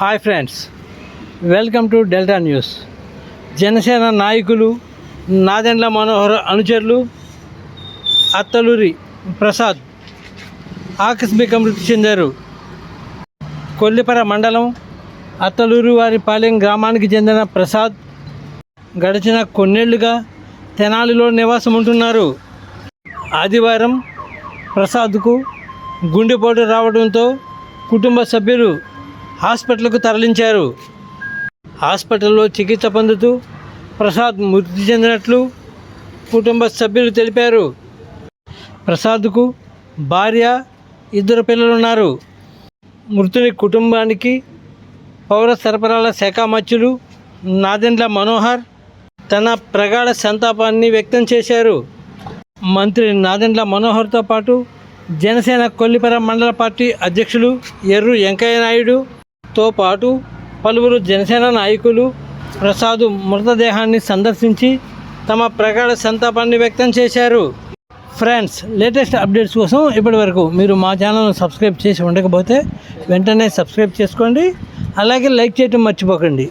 Hi friends welcome to Delta news Janasena నాయకులు నాదెండ్ల మనోహర్ అనుచరులు అత్తలూరి ప్రసాద్ ఆకస్మిక మృతి చెందారు. కొల్లిపర మండలం అత్తలూరు వారి పాలెం గ్రామానికి చెందిన ప్రసాద్ గడిచిన కొన్నేళ్ళుగా తెనాలిలో నివాసం ఉంటున్నారు. ఆదివారం ప్రసాద్కు గుండెపోటు రావడంతో కుటుంబ సభ్యులు హాస్పిటల్కు తరలించారు. హాస్పిటల్లో చికిత్స పొందుతూ ప్రసాద్ మృతి చెందినట్లు కుటుంబ సభ్యులు తెలిపారు. ప్రసాద్కు భార్య ఇద్దరు పిల్లలున్నారు. మృతుని కుటుంబానికి పౌర సరఫరాల శాఖ మచ్చులు నాదెండ్ల మనోహర్ తన ప్రగాఢ సంతాపాన్ని వ్యక్తం చేశారు. మంత్రి నాదెండ్ల మనోహర్తో పాటు జనసేన కొల్లిపర మండల పార్టీ అధ్యక్షులు ఎర్రు వెంకయ్య నాయుడు తో పాటు పలువురు జనసేన నాయకులు ప్రసాద్ మృతదేహాన్ని సందర్శించి తమ ప్రగాఢ సంతాపాన్ని వ్యక్తం చేశారు. ఫ్రెండ్స్ లేటెస్ట్ అప్డేట్స్ కోసం ఇప్పటి వరకు మీరు మా ఛానల్ను సబ్స్క్రైబ్ చేసి ఉండకపోతే వెంటనే సబ్స్క్రైబ్ చేసుకోండి. అలాగే లైక్ చేయటం మర్చిపోకండి.